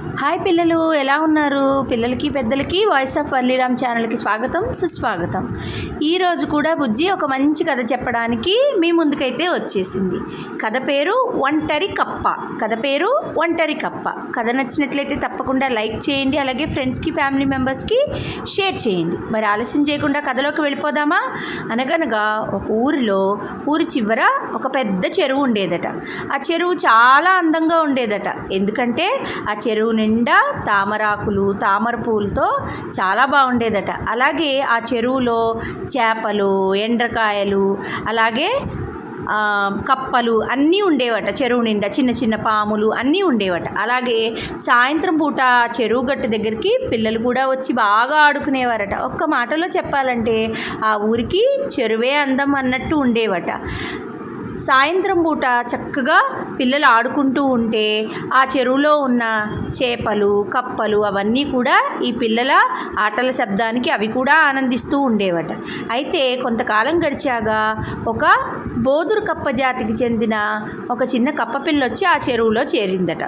Hi పిల్లలు ఎలా ఉన్నారు? పిల్లలకి పెద్దలకి వాయిస్ ఆఫ్ వల్లీరామ్ ఛానల్కి స్వాగతం సుస్వాగతం. ఈరోజు కూడా బుజ్జి ఒక మంచి కథ చెప్పడానికి మీ ముందుకైతే వచ్చేసింది. కథ పేరు ఒంటరి కప్ప. కథ పేరు ఒంటరి కప్ప. కథ నచ్చినట్లయితే తప్పకుండా లైక్ చేయండి అలాగే ఫ్రెండ్స్కి ఫ్యామిలీ మెంబర్స్కి షేర్ చేయండి. మరి ఆలస్యం చేయకుండా కథలోకి వెళ్ళిపోదామా? అనగనగా ఒక ఊరిలో ఊరి చివర ఒక పెద్ద చెరువు ఉండేదట. ఆ చెరువు చాలా అందంగా ఉండేదట. ఎందుకంటే ఆ చెరువు నిండా తామరాకులు తామర పూలతో చాలా బాగుండేదట. అలాగే ఆ చెరువులో చేపలు ఎండ్రకాయలు అలాగే కప్పలు అన్నీ ఉండేవట. చెరువు నిండా చిన్న చిన్న పాములు అన్నీ ఉండేవట. అలాగే సాయంత్రం పూట చెరువు గట్టు దగ్గరికి పిల్లలు కూడా వచ్చి బాగా ఆడుకునేవారట. ఒక్క మాటలో చెప్పాలంటే ఆ ఊరికి చెరువే అందం అన్నట్టు ఉండేవట. సాయంత్రం పూట చక్కగా పిల్లలు ఆడుకుంటూ ఉంటే ఆ చెరువులో ఉన్న చేపలు కప్పలు అవన్నీ కూడా ఈ పిల్లల ఆటల శబ్దానికి అవి కూడా ఆనందిస్తూ ఉండేవట. అయితే కొంతకాలం గడిచాక ఒక బోదురు కప్ప జాతికి చెందిన ఒక చిన్న కప్ప పిల్ల వచ్చి ఆ చెరువులో చేరిందట.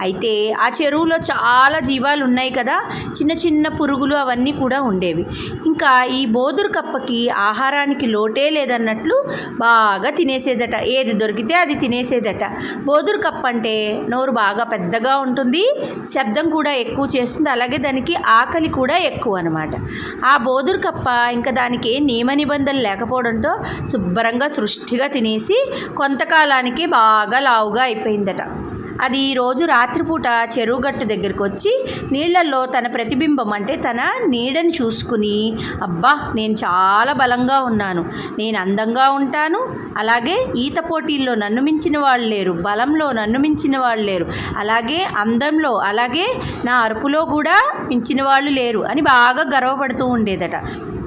అయితే ఆ చెరువులో చాలా జీవాలు ఉన్నాయి కదా చిన్న చిన్న పురుగులు అవన్నీ కూడా ఉండేవి. ఇంకా ఈ బోదురు కప్పకి ఆహారానికి లోటే లేదన్నట్లు బాగా తినేసేదట. ఏది దొరికితే అది తినేసేదట. బోదురు కప్ప అంటే నోరు బాగా పెద్దగా ఉంటుంది శబ్దం కూడా ఎక్కువ చేస్తుంది అలాగే దానికి ఆకలి కూడా ఎక్కువ అనమాట ఆ బోదురు కప్ప ఇంకా దానికి ఏ నియమ నిబంధనలు లేకపోవడంతో శుభ్రంగా సృష్టిగా తినేసి కొంతకాలానికి బాగా లావుగా అయిపోయిందట. అది రోజు రాత్రిపూట చెరువు గట్టు దగ్గరికి వచ్చి నీళ్ళలో తన ప్రతిబింబం అంటే తన నీడని చూసుకుని అబ్బా నేను చాలా బలంగా ఉన్నాను. నేను అందంగా ఉంటాను. అలాగే ఈత పోటీల్లో నన్ను మించిన వాళ్ళు లేరు. బలంలో నన్ను మించిన వాళ్ళు లేరు. అలాగే అందంలో అలాగే నా అరుపులో కూడా మించిన వాళ్ళు లేరు అని బాగా గర్వపడుతూ ఉండేదట.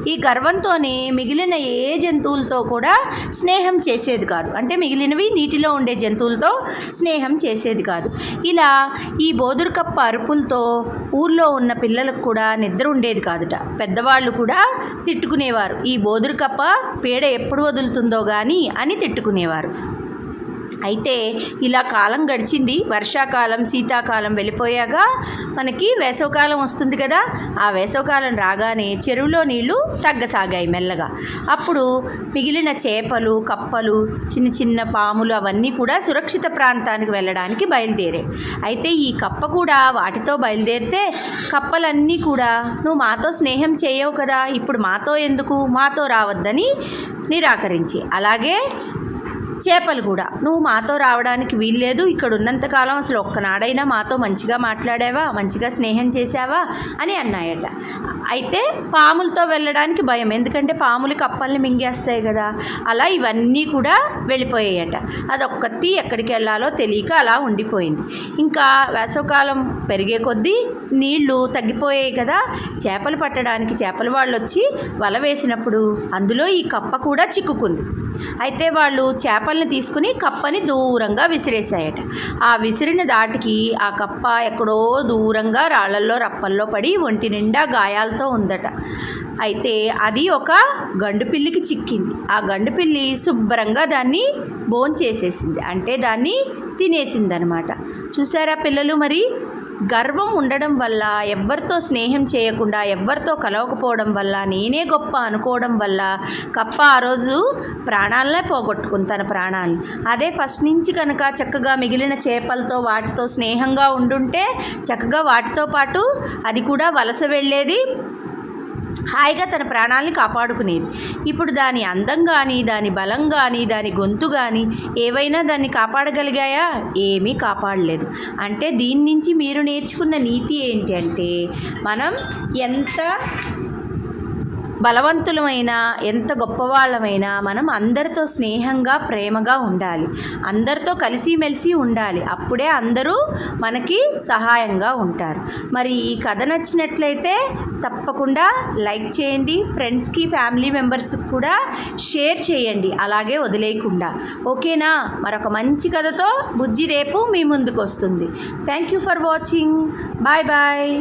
ఈ గర్వంతోనే మిగిలిన ఏ జంతువులతో కూడా స్నేహం చేసేది కాదు. అంటే మిగిలినవి నీటిలో ఉండే జంతువులతో స్నేహం చేసేది కాదు. ఇలా ఈ బోదురుకప్ప అరుపులతో ఊర్లో ఉన్న పిల్లలకు కూడా నిద్ర ఉండేది కాదుట. పెద్దవాళ్ళు కూడా తిట్టుకునేవారు. ఈ బోదురుకప్ప పీడ ఎప్పుడు వదులుతుందో కానీ అని తిట్టుకునేవారు. అయితే ఇలా కాలం గడిచింది. వర్షాకాలం శీతాకాలం వెళ్ళిపోయాక మనకి వేసవకాలం వస్తుంది కదా. ఆ వేసవకాలం రాగానే చెరువులో నీళ్ళు తగ్గసాగాయి మెల్లగా. అప్పుడు మిగిలిన చేపలు కప్పలు చిన్న చిన్న పాములు అవన్నీ కూడా సురక్షిత ప్రాంతానికి వెళ్ళడానికి బయలుదేరాయి అయితే ఈ కప్ప కూడా వాటితో బయలుదేరితే కప్పలన్నీ కూడా నువ్వు మాతో స్నేహం చేయవు కదా. ఇప్పుడు మాతో ఎందుకు? మాతో రావద్దని నిరాకరించి. అలాగే చేపలు కూడా. నువ్వు మాతో రావడానికి వీల్లేదు. ఇక్కడ ఉన్నంతకాలం అసలు ఒక్కనాడైనా మాతో మంచిగా మాట్లాడావా? మంచిగా స్నేహం చేసావా అని అన్నాయట. అయితే పాములతో వెళ్ళడానికి భయం. ఎందుకంటే పాములు కప్పల్ని మింగేస్తాయి కదా. అలా ఇవన్నీ కూడా వెళ్ళిపోయాయట. అదొక్కతి ఎక్కడికి వెళ్ళాలో తెలియక అలా ఉండిపోయింది. ఇంకా వేసవకాలం పెరిగే కొద్దీ నీళ్ళు తగ్గిపోయాయి కదా. చేపలు పట్టడానికి చేపల వాళ్ళు వచ్చి వల వేసినప్పుడు అందులో ఈ కప్ప కూడా చిక్కుకుంది. అయితే వాళ్ళు చేప చేపల్ని తీసుకుని కప్పని దూరంగా విసిరేసాయట ఆ విసిరిన దాటికి ఆ కప్ప ఎక్కడో దూరంగా రాళ్ళల్లో రప్పల్లో పడి ఒంటి నిండా గాయాలతో ఉందట. అయితే అది ఒక గండుపిల్లికి చిక్కింది. ఆ గండుపిల్లి శుభ్రంగా దాన్ని భోంచేసేసింది. అంటే దాన్ని తినేసిందనమాట. చూసారా పిల్లలు మరి? గర్వం ఉండడం వల్ల ఎవ్వరితో స్నేహం చేయకుండా ఎవరితో కలవకపోవడం వల్ల నేనే గొప్ప అనుకోవడం వల్ల కప్ప ఆ రోజు ప్రాణాలనే పోగొట్టుకుంది తన ప్రాణాలు అదే ఫస్ట్ నుంచి కనుక చక్కగా మిగిలిన చేపలతో వాటితో స్నేహంగా ఉండుంటే చక్కగా వాటితో పాటు అది కూడా వలస వెళ్ళేది హాయిగా తన ప్రాణాలని కాపాడుకునేది. ఇప్పుడు దాని అందం కానీ దాని బలం కానీ దాని గొంతు కానీ ఏవైనా దాన్ని కాపాడగలిగాయా? ఏమీ కాపాడలేదు. అంటే దీని నుంచి మీరు నేర్చుకున్న నీతి ఏంటి అంటే మనం ఎంత బలవంతులమైన ఎంత గొప్పవాళ్ళమైనా మనం అందరితో స్నేహంగా ప్రేమగా ఉండాలి. అందరితో కలిసిమెలిసి ఉండాలి. అప్పుడే అందరూ మనకి సహాయంగా ఉంటారు. మరి ఈ కథ నచ్చినట్లయితే తప్పకుండా లైక్ చేయండి. ఫ్రెండ్స్కి ఫ్యామిలీ మెంబర్స్కి కూడా షేర్ చేయండి. అలాగే వదిలేయకుండా. ఓకేనా? మరొక మంచి కథతో బుజ్జి రేపు మీ ముందుకు వస్తుంది thank you for watching. Bye bye.